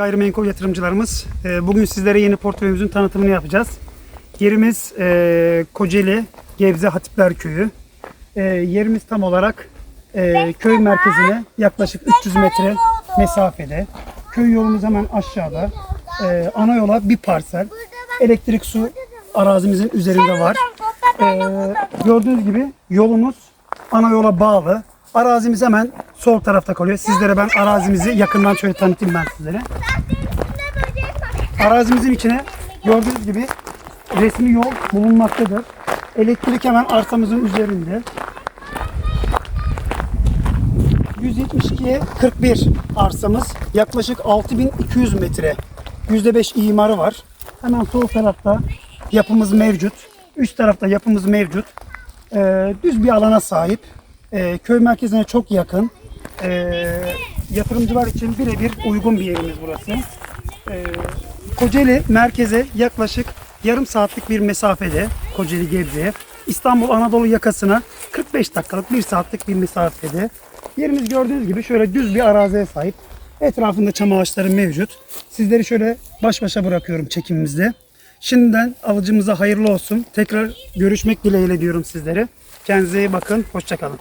gayrimenkul yatırımcılarımız. Ee, Bugün sizlere yeni portföyümüzün tanıtımını yapacağız. Yerimiz e, Kocaeli, Gebze Hatipler Köyü. E, yerimiz tam olarak e, köy merkezine yaklaşık 300 metre mesafede. Köy yolumuz hemen aşağıda. E, ana yola bir parsel. Elektrik su arazimizin üzerinde var. E, gördüğünüz gibi yolumuz ana yola bağlı. Arazimiz hemen sol tarafta kalıyor. Sizlere ben arazimizi yakından şöyle tanıtayım ben sizlere. Arazimizin içine gördüğünüz gibi resmi yol bulunmaktadır. Elektrik hemen arsamızın üzerinde. 172'ye 41 arsamız. Yaklaşık 6200 metre. %5 imarı var. Hemen sol tarafta yapımız mevcut. Üst tarafta yapımız mevcut. Ee, düz bir alana sahip. Ee, köy merkezine çok yakın. Ee, yatırımcılar için birebir uygun bir yerimiz burası. Ee, Kocaeli merkeze yaklaşık yarım saatlik bir mesafede Kocaeli Gebze'ye. İstanbul Anadolu yakasına 45 dakikalık bir saatlik bir mesafede. Yerimiz gördüğünüz gibi şöyle düz bir araziye sahip. Etrafında çam ağaçları mevcut. Sizleri şöyle baş başa bırakıyorum çekimimizde. Şimdiden alıcımıza hayırlı olsun. Tekrar görüşmek dileğiyle diyorum sizlere. Kendinize iyi bakın. Hoşçakalın.